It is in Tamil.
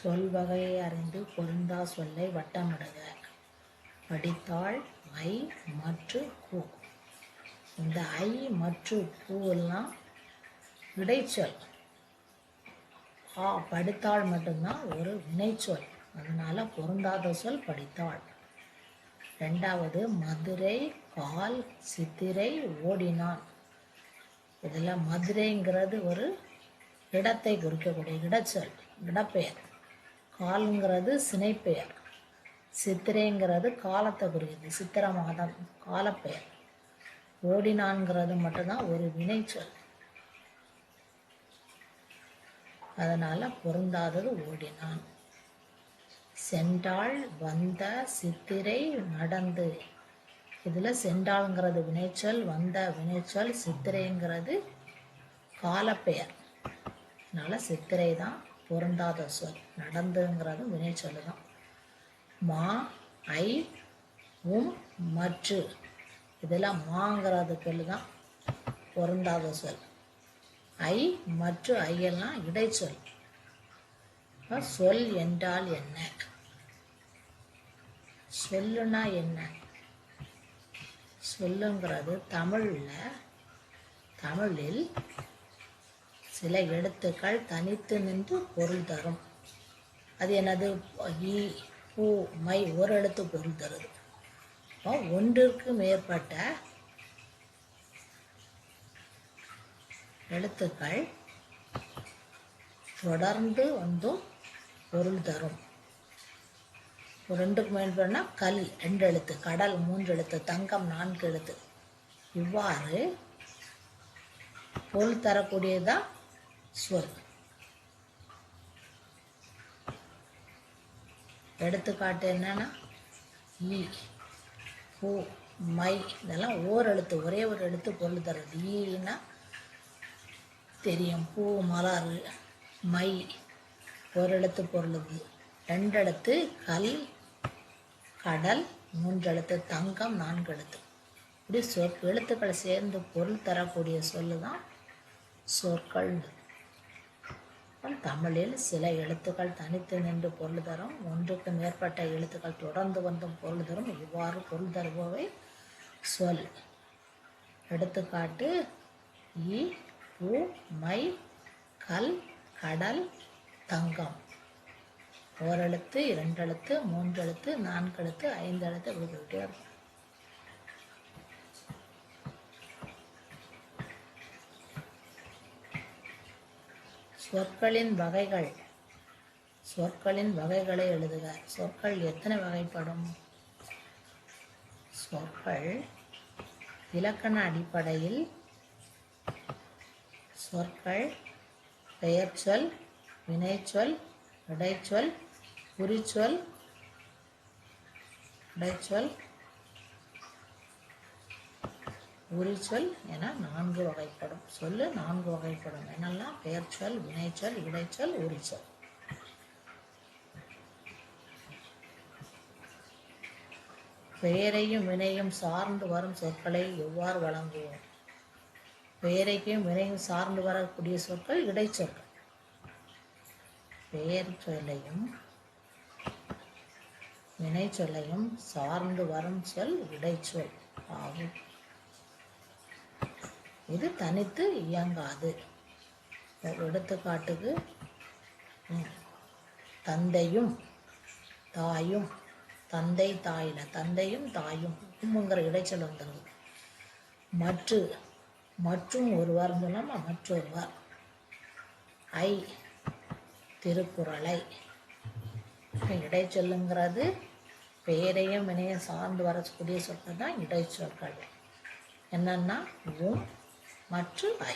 சொல் வகையை அறிந்து பொருந்தா சொல்லை வட்டமிடுக. படித்தாள் ஐ மற்று பூ இந்த ஐ மற்று பூவெல்லாம் இடைச்சொல். ஆ படித்தாள் மட்டும்தான் ஒரு வினைச்சொல். அதனால் பொருந்தாத சொல் படித்தாள் ரெண்டாவது மதுரை கால் சித்திரை ஓடினான். இதில் மதுரைங்கிறது ஒரு இடத்தை குறிக்கக்கூடிய இடச்சொல் இடப்பெயர். கால்ங்கிறது சினைப்பெயர். சித்திரைங்கிறது காலத்தை குறிக்குது. சித்திர மாதம் காலப்பெயர். ஓடினான்ங்கிறது மட்டும்தான் ஒரு வினைச்சொல். அதனால பொருந்தாதது ஓடினான். சென்றாள் வந்த சித்திரை நடந்து. இதில் சென்றாள்ங்கிறது வினைச்சொல் வந்த வினைச்சொல் சித்திரைங்கிறது காலப்பெயர். அதனால சித்திரை தான் பொருந்தாத சொல். நடந்துங்கிறது வினைச்சொல் தான் மா ஐ உம் மற்று. இதெல்லாம் மாங்கிறது சொல்லு தான் பொருந்தாத சொல். ஐ மற்றும் ஐயெல்லாம் இடைச்சொல். சொல் என்றால் என்ன? சொல்லுனா என்ன? சொல்லுங்கிறது தமிழில் தமிழில் சில எழுத்துக்கள் தனித்து நின்று பொருள் தரும். அது என்னது? ஈ பூ மை ஒரு எழுத்து பொருள் தருது. அப்போ ஒன்றிற்கு மேற்பட்ட எழுத்துக்கள் தொடர்ந்து வந்தும் பொருள் தரும். ரெண்டுக்கு மேற்பட்டனா கல் ரெண்டு எழுத்து கடல் மூன்று எழுத்து தங்கம் நான்கு எழுத்து. இவ்வாறு பொருள் தரக்கூடியதான் சொல் எடுத்துக்காட்டு என்னன்னா ஈ பூ மை இதெல்லாம் ஓர் எழுத்து ஒரே ஒரு எழுத்து பொருள் தருது ஈனா தெரியும். பூ மலர் மை ஒரு எழுத்து பொருளுது ரெண்டு எழுத்து கல் கடல் மூன்று எழுத்து தங்கம் நான்கு எழுத்து. இப்படி சொற் எழுத்துக்களை சேர்ந்து பொருள் தரக்கூடிய சொல்லு தான் சொற்கள் தமிழில் சில எழுத்துக்கள் தனித்து நின்று பொருள் தரும். ஒன்றுக்கு மேற்பட்ட எழுத்துக்கள் தொடர்ந்து வந்தும் பொருள் தரும். இவ்வாறு பொருள் தருபவை சொல். எடுத்துக்காட்டு ஈ பூ மை கல் கடல் தங்கம். ஓரெழுத்து இரண்டு எழுத்து மூன்று எழுத்து நான்கு எழுத்து ஐந்து எழுத்து இப்படி போயிட்டே இருக்கும். சொற்களின் வகைகள். சொற்களின் வகைகளை எழுதுக. சொற்கள் எத்தனை வகைப்படும்? சொற்கள் இலக்கண அடிப்படையில் சொற்கள் பெயர்ச்சொல் வினைச்சொல் இடைச்சொல் குறிச்சொல் இடைச்சொல் உரிச்சொல் என நான்கு வகைப்படும். சொல்லு நான்கு வகைப்படும். என்னெல்லாம்? பெயர்ச்சொல் வினைச்சொல் இடைச்சொல் உரிச்சொல் பெயரையும் வினையும் சார்ந்து வரும் சொற்களை எவ்வாறு வழங்குவோம்? பெயரைக்கும் வினையும் சார்ந்து வரக்கூடிய சொற்கள் இடைச்சொற்கள் பெயர் சொல்லையும் வினை சொல்லையும் சார்ந்து வரும் சொல் இடைச்சொல் ஆகும். இது தனித்து இயங்காது. எடுத்துக்காட்டுக்கு தந்தையும் தாயும் தந்தை தாயின தந்தையும் தாயும் உம்முங்கிற இடைச்சல் வந்துடுது மற்று மற்றும் ஒருவர் மூலம் மற்றொருவர். ஐ திருக்குறளை. இடைச்சொல்லுங்கிறது பெயரையும் வினையும் சார்ந்து வரக்கூடிய சொற்கள் தான் இடைச்சொற்கள். என்னன்னா உம் மற்றும் ஐ